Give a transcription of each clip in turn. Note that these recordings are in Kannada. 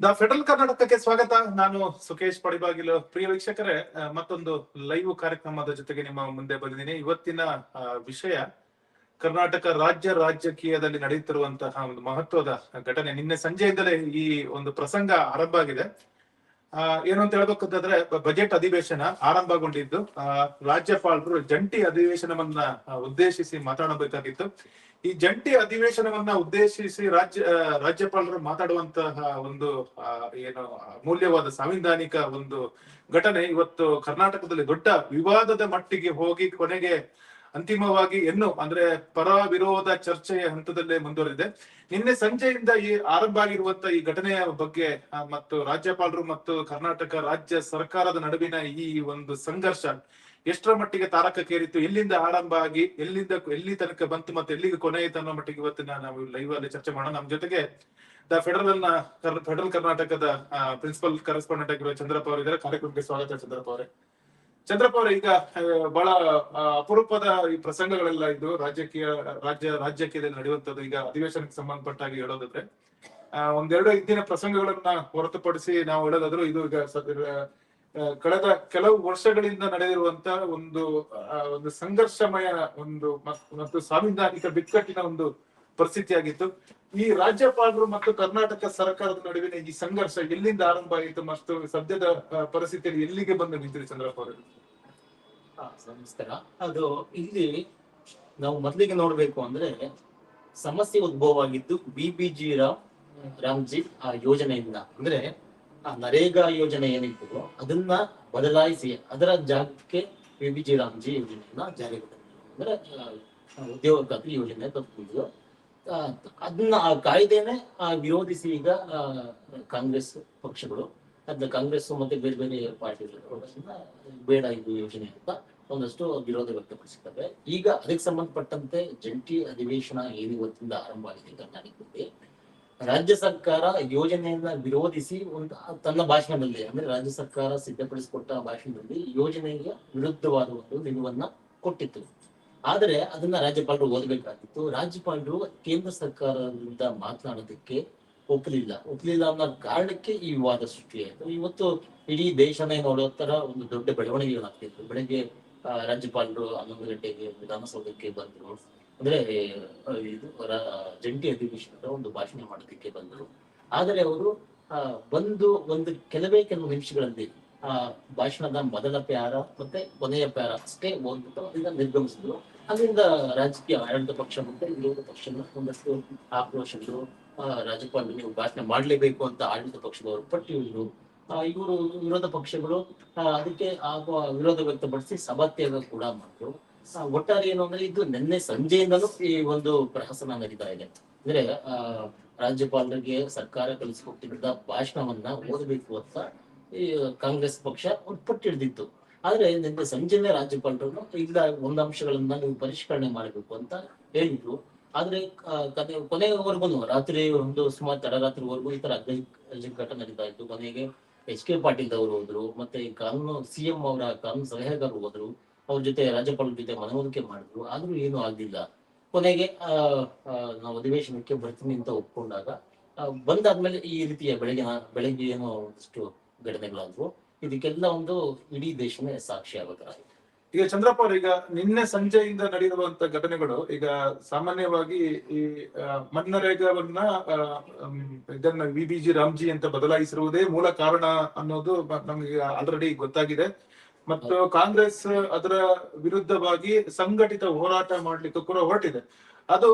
ದ ಫೆಡರಲ್ ಕರ್ನಾಟಕಕ್ಕೆ ಸ್ವಾಗತ. ನಾನು ಸುಕೇಶ್ ಪಡಿಬಾಗಿಲು. ಪ್ರಿಯ ವೀಕ್ಷಕರೇ ಮತ್ತೊಂದು ಲೈವ್ ಕಾರ್ಯಕ್ರಮದ ಜೊತೆಗೆ ನಿಮ್ಮ ಮುಂದೆ ಬಂದಿದ್ದೀನಿ. ಇವತ್ತಿನ ವಿಷಯ ಕರ್ನಾಟಕ ರಾಜ್ಯ ರಾಜಕೀಯದಲ್ಲಿ ನಡೆಯುತ್ತಿರುವಂತಹ ಒಂದು ಮಹತ್ವದ ಘಟನೆ. ನಿನ್ನೆ ಸಂಜೆಯಿಂದಲೇ ಈ ಒಂದು ಪ್ರಸಂಗ ಆರಂಭ ಆಗಿದೆ. ಏನು ಅಂತ ಹೇಳ್ಬೇಕಂತಂದ್ರೆ ಬಜೆಟ್ ಅಧಿವೇಶನ ಆರಂಭಗೊಂಡಿದ್ದು ರಾಜ್ಯಪಾಲರು ಜಂಟಿ ಅಧಿವೇಶನವನ್ನ ಉದ್ದೇಶಿಸಿ ಮಾತಾಡಬೇಕಾಗಿತ್ತು. ಈ ಜಂಟಿ ಅಧಿವೇಶನವನ್ನ ಉದ್ದೇಶಿಸಿ ರಾಜ್ಯ ರಾಜ್ಯಪಾಲರು ಮಾತಾಡುವಂತಹ ಒಂದು ಏನು ಅಮೂಲ್ಯವಾದ ಸಾಂವಿಧಾನಿಕ ಒಂದು ಘಟನೆ ಇವತ್ತು ಕರ್ನಾಟಕದಲ್ಲಿ ದೊಡ್ಡ ವಿವಾದದ ಮಟ್ಟಿಗೆ ಹೋಗಿ ಕೊನೆಗೆ ಅಂತಿಮವಾಗಿ ಎನ್ನು, ಅಂದ್ರೆ ಪರ ವಿರೋಧ ಚರ್ಚೆಯ ಹಂತದಲ್ಲೇ ಮುಂದುವರೆದಿದೆ. ನಿನ್ನೆ ಸಂಜೆಯಿಂದ ಈ ಆರಂಭ ಆಗಿರುವಂತ ಈ ಘಟನೆಯ ಬಗ್ಗೆ ಮತ್ತು ರಾಜ್ಯಪಾಲರು ಮತ್ತು ಕರ್ನಾಟಕ ರಾಜ್ಯ ಸರ್ಕಾರದ ನಡುವಿನ ಈ ಒಂದು ಸಂಘರ್ಷ ಎಷ್ಟರ ಮಟ್ಟಿಗೆ ತಾರಕಕ್ಕೇರಿತ್ತು ಎಲ್ಲಿಂದ ಆರಂಭ ಆಗಿ, ಎಲ್ಲಿಂದ, ಎಲ್ಲಿ ತನಕ ಬಂತು ಮತ್ತೆ ಎಲ್ಲಿಗೆ ಕೊನೆಯಿತು ಅನ್ನೋ ಮಟ್ಟಿಗೆ ಇವತ್ತಿನ ನಾವು ಲೈವ್ ಅಲ್ಲಿ ಚರ್ಚೆ ಮಾಡೋಣ. ನಮ್ಮ ಜೊತೆಗೆ ದ ಫೆಡರಲ್ನ ಫೆಡರಲ್ ಕರ್ನಾಟಕದ ಪ್ರಿನ್ಸಿಪಲ್ ಕರೆಸ್ಪಾಂಡೆಂಟ್ ಆಗಿರುವ ಚಂದ್ರಪ್ಪ ಅವರು ಇದ್ದಾರೆ. ಕಾರ್ಯಕ್ರಮಕ್ಕೆ ಸ್ವಾಗತ ಚಂದ್ರಪ್ಪ ಅವರೇ. ಚಂದ್ರಪ್ಪ ಅವರೇ, ಈಗ ಬಹಳ ಅಪರೂಪದ ಈ ಪ್ರಸಂಗಗಳೆಲ್ಲ ಇದು ರಾಜಕೀಯ, ರಾಜ್ಯ ರಾಜ್ಯಕ್ಕೆ ನಡೆಯುವಂತದ್ದು ಈಗ ಅಧಿವೇಶನಕ್ಕೆ ಸಂಬಂಧಪಟ್ಟಾಗಿ ಹೇಳೋದಾದ್ರೆ ಒಂದೆರಡು ಇಂದಿನ ಪ್ರಸಂಗಗಳನ್ನ ಹೊರತುಪಡಿಸಿ ನಾವು ಹೇಳೋದಾದ್ರೂ ಇದು ಈಗ ಕಳೆದ ಕೆಲವು ವರ್ಷಗಳಿಂದ ನಡೆದಿರುವಂತ ಒಂದು ಒಂದು ಸಂಘರ್ಷಮಯ ಒಂದು ಮತ್ತು ಸಾಂವಿಧಾನಿಕ ಬಿಕ್ಕಟ್ಟಿನ ಒಂದು ಪರಿಸ್ಥಿತಿಯಾಗಿತ್ತು. ಈ ರಾಜ್ಯಪಾಲರು ಮತ್ತು ಕರ್ನಾಟಕ ಸರ್ಕಾರದ ನಡುವಿನ ಈ ಸಂಘರ್ಷ ಎಲ್ಲಿಂದ ಆರಂಭ ಆಯಿತು ಮತ್ತು ಸದ್ಯದ ಪರಿಸ್ಥಿತಿಯಲ್ಲಿ ಎಲ್ಲಿಗೆ ಬಂದು ನಿಂತಿರಿ ಚಂದ್ರಪ್ಪ ಅವರು? ನಮಸ್ಕಾರ. ಅದು ಇಲ್ಲಿ ನಾವು ಮೊದಲಿಗೆ ನೋಡ್ಬೇಕು ಅಂದ್ರೆ ಸಮಸ್ಯೆ ಉದ್ಭವವಾಗಿದ್ದು ಬಿಬಿಜಿ ಬಿ ಬಿ ರಾಮ್ ರಾಮ್ಜಿ ಆ ಯೋಜನೆಯಿಂದ. ಅಂದ್ರೆ ಆ ನರೇಗಾ ಯೋಜನೆ ಏನಿತ್ತು ಅದನ್ನ ಬದಲಾಯಿಸಿ ಅದರ ಜಾಗಕ್ಕೆ ಪಿ ಬಿ ಜಿ ರಾಮ್ಜಿ ಯೋಜನೆಯನ್ನ ಜಾರಿಗೆ ಅಂದ್ರೆ ಉದ್ಯೋಗ ಖಾತ್ರಿ ಯೋಜನೆ ತಂದಿದ್ದು ಆ, ಅದನ್ನ ಆ ಕಾಯ್ದೆನೆ ವಿರೋಧಿಸಿ ಈಗ ಕಾಂಗ್ರೆಸ್ ಪಕ್ಷಗಳು ಅದನ್ನ ಕಾಂಗ್ರೆಸ್ ಮತ್ತೆ ಬೇರೆ ಬೇರೆ ಪಾರ್ಟಿಗಳು ಬೇಡ ಇದು ಯೋಜನೆ ಅಂತ ಒಂದಷ್ಟು ವಿರೋಧ ವ್ಯಕ್ತಪಡಿಸಿದ್ದಾರೆ. ಈಗ ಅದಕ್ಕೆ ಸಂಬಂಧಪಟ್ಟಂತೆ ಜಂಟಿ ಅಧಿವೇಶನ ಏನು ಇವತ್ತಿಂದ ಆರಂಭ ಆಗಿದೆ ಕರ್ನಾಟಕದಲ್ಲಿ ರಾಜ್ಯ ಸರ್ಕಾರ ಯೋಜನೆಯನ್ನ ವಿರೋಧಿಸಿ ಒಂದು ತನ್ನ ಭಾಷಣದಲ್ಲಿ, ಅಂದ್ರೆ ರಾಜ್ಯ ಸರ್ಕಾರ ಸಿದ್ಧಪಡಿಸಿಕೊಟ್ಟ ಭಾಷಣದಲ್ಲಿ ಯೋಜನೆಗೆ ವಿರುದ್ಧವಾದ ಒಂದು ನಿಲುವನ್ನ ಕೊಟ್ಟಿತ್ತು. ಆದರೆ ಅದನ್ನ ರಾಜ್ಯಪಾಲರು ಓದಬೇಕಾಗಿತ್ತು. ರಾಜ್ಯಪಾಲರು ಕೇಂದ್ರ ಸರ್ಕಾರದಿಂದ ಮಾತನಾಡೋದಕ್ಕೆ ಒಪ್ಪಲಿಲ್ಲ. ಒಪ್ಪಲಿಲ್ಲ ಅನ್ನೋ ಕಾರಣಕ್ಕೆ ಈ ವಿವಾದ ಸೃಷ್ಟಿಯಾಯಿತು. ಇವತ್ತು ಇಡೀ ದೇಶನೇ ನೋಡೋ ತರ ಒಂದು ದೊಡ್ಡ ಬೆಳವಣಿಗೆಗಳಾಗ್ತಿತ್ತು. ಬೆಳಗ್ಗೆ ರಾಜ್ಯಪಾಲರು ಹನ್ನೊಂದು ಗಂಟೆಗೆ ವಿಧಾನಸೌಧಕ್ಕೆ ಬಂದ್ರು. ಅಂದ್ರೆ ಆ, ಇದು ಜಂಟಿ ಅಧಿವೇಶನದ ಒಂದು ಭಾಷಣ ಮಾಡೋದಕ್ಕೆ ಬಂದರು. ಆದರೆ ಅವರು ಆ, ಬಂದು ಒಂದು ಕೆಲವೇ ಕೆಲವು ನಿಮಿಷಗಳಲ್ಲಿ ಆ ಭಾಷಣದ ಮೊದಲ ಪ್ಯಾರ ಮತ್ತೆ ಕೊನೆಯ ಪ್ಯಾರ ಅಷ್ಟೇ ಓದ್ಬಿಟ್ಟು ಅದರಿಂದ ನಿರ್ಗಮಿಸಿದ್ರು. ಅದರಿಂದ ರಾಜಕೀಯ ಆಡಳಿತ ಪಕ್ಷ ಮತ್ತೆ ವಿರೋಧ ಪಕ್ಷ ಒಂದಷ್ಟು ಆಕ್ರೋಶಗಳು ರಾಜ್ಯಪಾಲ ನೀವು ಭಾಷಣ ಮಾಡ್ಲೇಬೇಕು ಅಂತ ಆಡಳಿತ ಪಕ್ಷದವರು ಪಟ್ಟಿದ್ರು ಇವರು ವಿರೋಧ ಪಕ್ಷಗಳು ಆ, ಅದಕ್ಕೆ ಆಗುವ ವಿರೋಧ ವ್ಯಕ್ತಪಡಿಸಿ ಸಭಾತ್ಯಾಗ ಕೂಡ ಮಾಡಿದ್ರು. ಆ, ಒಟ್ಟಾರೆ ಏನು ಅಂದ್ರೆ ಇದು ನಿನ್ನೆ ಸಂಜೆಯಿಂದಲೂ ಈ ಒಂದು ಪ್ರಹಸನ ನಡೀತಾ ಇದೆ. ಅಂದ್ರೆ, ಆ, ರಾಜ್ಯಪಾಲರಿಗೆ ಸರ್ಕಾರ ಕಲಿಸಿಕೊಟ್ಟಿದ್ದ ಭಾಷಣವನ್ನ ಓದಬೇಕು ಅಂತ ಈ ಕಾಂಗ್ರೆಸ್ ಪಕ್ಷ ಒಂದು ಹಿಡಿದಿತ್ತು. ಆದ್ರೆ ನಿನ್ನೆ ಸಂಜೆನೆ ರಾಜ್ಯಪಾಲರು ಇಲ್ಲ, ಒಂದು ಅಂಶಗಳನ್ನ ನೀವು ಪರಿಷ್ಕರಣೆ ಮಾಡಬೇಕು ಅಂತ ಹೇಳಿದ್ರು. ಆದ್ರೆ ಕತೆ ಕೊನೆಯವರೆಗೂ ರಾತ್ರಿ ಒಂದು ಸುಮಾರು ತಡರಾತ್ರಿವರೆಗೂ ಈ ತರ ಅಜಂಕಟ ನಡೀತಾ ಇತ್ತು. ಕೊನೆಗೆ ಎಚ್ ಕೆ ಪಾಟೀಲ್ ಅವರು ಹೋದ್ರು, ಮತ್ತೆ ಕಾನೂನು ಸಿಎಂ ಅವರ ಕಾನೂನು ಸಲಹೆಗಾರರು ಹೋದ್ರು. ಅವ್ರ ಜೊತೆ ರಾಜ್ಯಪಾಲರ ಜೊತೆ ಮನವರಿಕೆ ಮಾಡಿದ್ರು. ಆದ್ರೂ ಏನು ಆಗ್ಲಿಲ್ಲ. ಕೊನೆಗೆ ನಾವು ಅಧಿವೇಶನಕ್ಕೆ ಬರ್ತೀನಿ ಅಂತ ಒಪ್ಕೊಂಡಾಗ ಬಂದಾದ್ಮೇಲೆ ಈ ರೀತಿಯ ಬೆಳಗ್ಗೆ ಬೆಳಗ್ಗೆ ಏನೋ ಒಂದಿಷ್ಟು ಘಟನೆಗಳಾದ್ವು. ಇದಕ್ಕೆಲ್ಲ ಒಂದು ಇಡೀ ದೇಶನೇ ಸಾಕ್ಷಿ ಆಗಬೇಕಾಗಿತ್ತು. ಈಗ ಚಂದ್ರಪ್ಪ ಅವರು, ಈಗ ನಿನ್ನೆ ಸಂಜೆಯಿಂದ ನಡೆದಿರುವಂತ ಘಟನೆಗಳು, ಈಗ ಸಾಮಾನ್ಯವಾಗಿ ಈ ಮನ್ನರೇಗವನ್ನ ಇದನ್ನ ವಿ ಬಿ ಜಿ ರಾಮ್ಜಿ ಅಂತ ಬದಲಾಯಿಸಿರುವುದೇ ಮೂಲ ಕಾರಣ ಅನ್ನೋದು ನಮಗೆ ಆಲ್ರೆಡಿ ಗೊತ್ತಾಗಿದೆ. ಮತ್ತು ಕಾಂಗ್ರೆಸ್ ಅದರ ವಿರುದ್ಧವಾಗಿ ಸಂಘಟಿತ ಹೋರಾಟ ಮಾಡ್ಲಿಕ್ಕೆ ಕೂಡ ಹೊರಟಿದೆ. ಅದು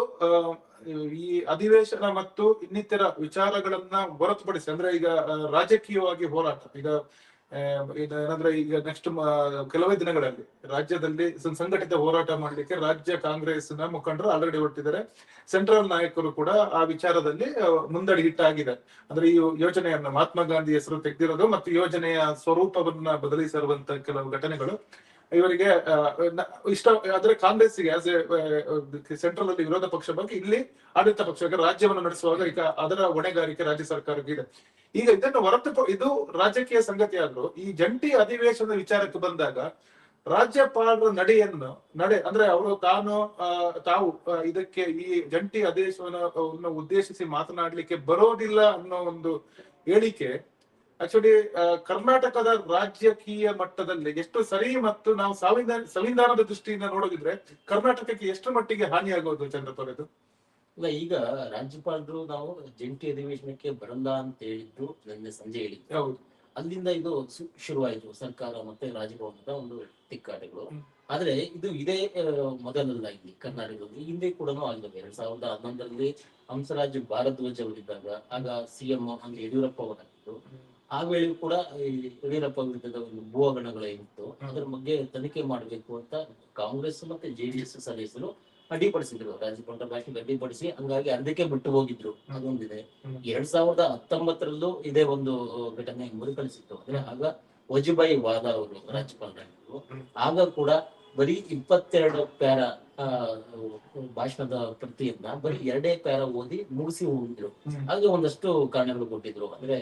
ಈ ಅಧಿವೇಶನ ಮತ್ತು ಇನ್ನಿತರ ವಿಚಾರಗಳನ್ನ ಹೊರತುಪಡಿಸಿ, ಅಂದ್ರೆ ಈಗ ರಾಜಕೀಯವಾಗಿ ಹೋರಾಟ, ಈಗ ಏನಂದ್ರೆ ಈಗ ನೆಕ್ಸ್ಟ್ ಕೆಲವೇ ದಿನಗಳಲ್ಲಿ ರಾಜ್ಯದಲ್ಲಿ ಸಂಘಟಿತ ಹೋರಾಟ ಮಾಡ್ಲಿಕ್ಕೆ ರಾಜ್ಯ ಕಾಂಗ್ರೆಸ್ನ ಮುಖಂಡರು ಆಲ್ರೆಡಿ ಹೊರಟಿದ್ದಾರೆ. ಸೆಂಟ್ರಲ್ ನಾಯಕರು ಕೂಡ ಆ ವಿಚಾರದಲ್ಲಿ ಮುಂದಡಿ ಇಟ್ಟಾಗಿದೆ ಅಂದ್ರೆ ಈ ಯೋಜನೆಯನ್ನ ಮಹಾತ್ಮ ಗಾಂಧಿ ಹೆಸರು ತೆಗೆದಿರೋದು ಮತ್ತು ಯೋಜನೆಯ ಸ್ವರೂಪವನ್ನ ಬದಲಿಸಿರುವಂತ ಕೆಲವು ಘಟನೆಗಳು. ಇವರಿಗೆ ಇಷ್ಟ ಆದ್ರೆ ಕಾಂಗ್ರೆಸ್ಗೆ ಆಸ್ ಎ ಸೆಂಟ್ರಲ್ ಅಲ್ಲಿ ವಿರೋಧ ಪಕ್ಷ ಬಗ್ಗೆ ಇಲ್ಲಿ ಆಡಳಿತ ಪಕ್ಷ ರಾಜ್ಯವನ್ನು ನಡೆಸುವಾಗ ಈಗ ಅದರ ಹೊಣೆಗಾರಿಕೆ ರಾಜ್ಯ ಸರ್ಕಾರಕ್ಕೆ ಇದೆ. ಈಗ ಇದನ್ನು ಹೊರತು ಇದು ರಾಜಕೀಯ ಸಂಗತಿ ಆದ್ರೂ ಈ ಜಂಟಿ ಅಧಿವೇಶನದ ವಿಚಾರಕ್ಕೆ ಬಂದಾಗ ರಾಜ್ಯಪಾಲರ ನಡೆಯನ್ನು, ನಡೆ, ಅಂದ್ರೆ ಅವರು ತಾನು ತಾವು ಇದಕ್ಕೆ ಈ ಜಂಟಿ ಅಧಿವೇಶನವನ್ನು ಉದ್ದೇಶಿಸಿ ಮಾತನಾಡಲಿಕ್ಕೆ ಬರೋದಿಲ್ಲ ಅನ್ನೋ ಒಂದು ಹೇಳಿಕೆ ಆಕ್ಚುಲಿ ಕರ್ನಾಟಕದ ರಾಜಕೀಯ ಮಟ್ಟದಲ್ಲಿ ಎಷ್ಟು ಸರಿ ಮತ್ತು ನಾವು ಸಂವಿಧಾನ ಸಂವಿಧಾನದ ದೃಷ್ಟಿಯಿಂದ ನೋಡೋದಿದ್ರೆ ಕರ್ನಾಟಕಕ್ಕೆ ಎಷ್ಟು ಮಟ್ಟಿಗೆ ಹಾನಿಯಾಗೋದು ಚಂದ್ರಪುರದು ಇಲ್ಲ ಈಗ ರಾಜ್ಯಪಾಲರು ನಾವು ಜಂಟಿ ಅಧಿವೇಶನಕ್ಕೆ ಬರಲ್ಲ ಅಂತ ಹೇಳಿದ್ದು ನಿನ್ನೆ ಸಂಜೆ ಹೇಳಿದ್ರು. ಹೌದು. ಅಲ್ಲಿಂದ ಇದು ಶುರುವಾಯಿತು ಸರ್ಕಾರ ಮತ್ತೆ ರಾಜಭವನದ ಒಂದು ತಿಕ್ಕಾಟಗಳು. ಆದ್ರೆ ಇದು ಇದೇ ಮೊದಲಲ್ಲ ಇಲ್ಲಿ ಕರ್ನಾಟಕದಲ್ಲಿ. ಹಿಂದೆ ಕೂಡ ಆಗಿದ್ದಾವೆ ಎರಡ್ ಸಾವಿರದ ಹನ್ನೊಂದರಲ್ಲಿ ಹಂಸರಾಜ್ ಭಾರದ್ವಾಜ್ ಅವರಿದ್ದಾಗ ಆಗ ಸಿಎಂ ಅಂದ್ರೆ ಯಡಿಯೂರಪ್ಪ ಅವರಾಗಿತ್ತು ಆ ವೇಳೆ ಕೂಡ ಈ ಯಡಿಯೂರಪ್ಪ ವಿರುದ್ಧದ ಒಂದು ಭೂ ಹಗರಣಗಳೇನಿತ್ತು ಅದರ ಬಗ್ಗೆ ತನಿಖೆ ಮಾಡಬೇಕು ಅಂತ ಕಾಂಗ್ರೆಸ್ ಮತ್ತೆ ಜೆಡಿಎಸ್ ಸದಸ್ಯರು ಅಡ್ಡಿಪಡಿಸಿದ್ರು. ರಾಜ್ಯಪಾಲರ ಭಾಷೆಗೆ ಅಡ್ಡಿಪಡಿಸಿ ಹಂಗಾಗಿ ಅರ್ಧಕ್ಕೆ ಬಿಟ್ಟು ಹೋಗಿದ್ರು. ಅದೊಂದಿದೆ. ಎರಡ್ ಸಾವಿರದ ಹತ್ತೊಂಬತ್ತರಲ್ಲೂ ಇದೇ ಒಂದು ಘಟನೆ ಮರುಕಳಿಸಿತ್ತು. ಅಂದ್ರೆ ಆಗ ವಜುಭಾಯಿ ವಾದ ಅವರು ರಾಜ್ಯಪಾಲರಾಗಿದ್ರು. ಆಗ ಕೂಡ ಬರೀ ಇಪ್ಪತ್ತೆರಡು ಪ್ಯಾರ ಭಾಷಣದ ಪ್ರತಿಯನ್ನ ಬರೀ ಎರಡೇ ಪ್ಯಾರ ಓದಿ ಮುಗಿಸಿ ಹೋಗಿದ್ರು. ಹಾಗೆ ಒಂದಷ್ಟು ಕಾರಣಗಳು ಕೊಟ್ಟಿದ್ರು. ಅಂದ್ರೆ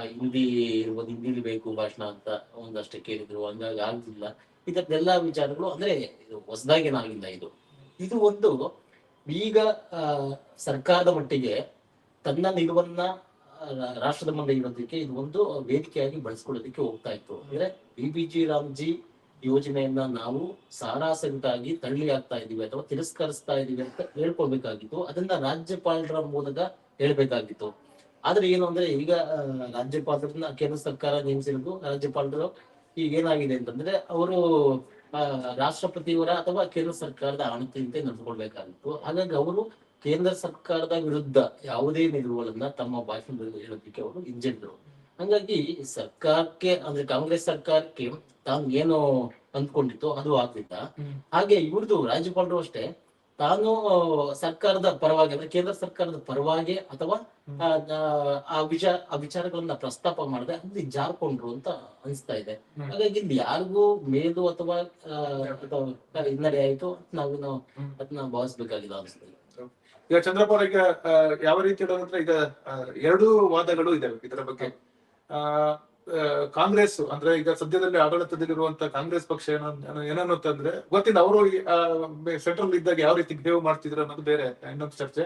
ಹಿಂದಿ ಇರ್ಬೋದು, ಹಿಂದಿಲಿ ಬೇಕು ಭಾಷಣ ಅಂತ ಒಂದಷ್ಟು ಕೇಳಿದ್ರು. ಹಂಗಾಗಿ ಆಗ್ಲಿಲ್ಲ. ಎಲ್ಲಾ ವಿಚಾರಗಳು, ಅಂದ್ರೆ ಇದು ಹೊಸದಾಗೇನಾಗಿಲ್ಲ ಇದು. ಇದು ಒಂದು, ಈಗ ಸರ್ಕಾರದ ಮಟ್ಟಿಗೆ ತನ್ನ ನಿಲುವನ್ನ ರಾಷ್ಟ್ರದ ಮುಂದೆ ಇರೋದಕ್ಕೆ ಇದು ಒಂದು ವೇದಿಕೆಯಾಗಿ ಬಳಸ್ಕೊಳ್ಳೋದಕ್ಕೆ ಹೋಗ್ತಾ ಇತ್ತು. ಅಂದ್ರೆ ಬಿ ಬಿ ಜಿ ರಾಮ್ಜಿ ಯೋಜನೆಯನ್ನ ನಾವು ಸಾರಾಸಗಟಾಗಿ ತಳ್ಳಿ ಆಗ್ತಾ ಇದೀವಿ ಅಥವಾ ತಿರಸ್ಕರಿಸ್ತಾ ಇದೀವಿ ಅಂತ ಹೇಳ್ಕೊಳ್ಬೇಕಾಗಿತ್ತು. ಅದನ್ನ ರಾಜ್ಯಪಾಲರ ಮೂಲಕ ಹೇಳ್ಬೇಕಾಗಿತ್ತು. ಆದ್ರೆ ಏನು ಅಂದ್ರೆ ಈಗ ರಾಜ್ಯಪಾಲರನ್ನ ಕೇಂದ್ರ ಸರ್ಕಾರ ನೇಮಿಸಿರೋದು ರಾಜ್ಯಪಾಲರು ಈಗ ಏನಾಗಿದೆ ಅಂತಂದ್ರೆ ಅವರು ರಾಷ್ಟ್ರಪತಿಯವರ ಅಥವಾ ಕೇಂದ್ರ ಸರ್ಕಾರದ ಆಣತಿಯಂತೆ ನಡೆದುಕೊಳ್ಬೇಕಾಗಿತ್ತು ಹಾಗಾಗಿ ಅವರು ಕೇಂದ್ರ ಸರ್ಕಾರದ ವಿರುದ್ಧ ಯಾವುದೇ ನಿಲುವುಗಳನ್ನ ತಮ್ಮ ಭಾಷಣದಲ್ಲಿ ಹೇಳೋದಕ್ಕೆ ಅವರು ಹಿಂಜರಿದ್ರು. ಹಂಗಾಗಿ ಸರ್ಕಾರಕ್ಕೆ ಅಂದ್ರೆ ಕಾಂಗ್ರೆಸ್ ಸರ್ಕಾರಕ್ಕೆ ತಾನು ಏನು ಅಂದ್ಕೊಂಡಿತ್ತು ಅದು ಆಗ್ಲಿಲ್ಲ. ಹಾಗೆ ಇವ್ರದ್ದು ರಾಜ್ಯಪಾಲರು ಅಷ್ಟೇ ತಾನು ಸರ್ಕಾರದ ಪರವಾಗಿ ಅಂದ್ರೆ ಕೇಂದ್ರ ಸರ್ಕಾರದ ಪರವಾಗಿ ಅಥವಾ ಆ, ವಿಚಾರ ಆ ವಿಚಾರಗಳನ್ನ ಪ್ರಸ್ತಾಪ ಮಾಡದೆ ಅಲ್ಲಿ ಜಾರ್ಕೊಂಡ್ರು ಅಂತ ಅನಿಸ್ತಾ ಇದೆ. ಹಾಗಾಗಿ ಇಲ್ಲಿ ಯಾರಿಗೂ ಮೇಲು ಅಥವಾ ಹಿನ್ನಡೆ ಆಯ್ತು ನಾವು ನಾವು. ಅದನ್ನ ಭಾವಿಸ್ಬೇಕಾಗಿದೆ ಅನಿಸ್ತದೆ ಈಗ ಚಂದ್ರಪುರ ಈಗ ಯಾವ ರೀತಿ ಈಗ ಎರಡು ವಾದಗಳು ಇದಾವೆ ಇದರ ಬಗ್ಗೆ. ಆ, ಕಾಂಗ್ರೆಸ್, ಅಂದ್ರೆ ಈಗ ಸದ್ಯದಲ್ಲಿ ಆಡಳಿತದಲ್ಲಿರುವಂತ ಕಾಂಗ್ರೆಸ್ ಪಕ್ಷ ಏನೋ ಏನನ್ನುತ್ತಂದ್ರೆ ಗೊತ್ತಿಲ್ಲ, ಅವರು ಸೆಂಟ್ರಲ್ ಇದ್ದಾಗ ಯಾವ ರೀತಿ ಬಿಹೇವ್ ಮಾಡ್ತಿದ್ರು ಅನ್ನೋದು ಬೇರೆ, ಇನ್ನೊಂದು ಚರ್ಚೆ.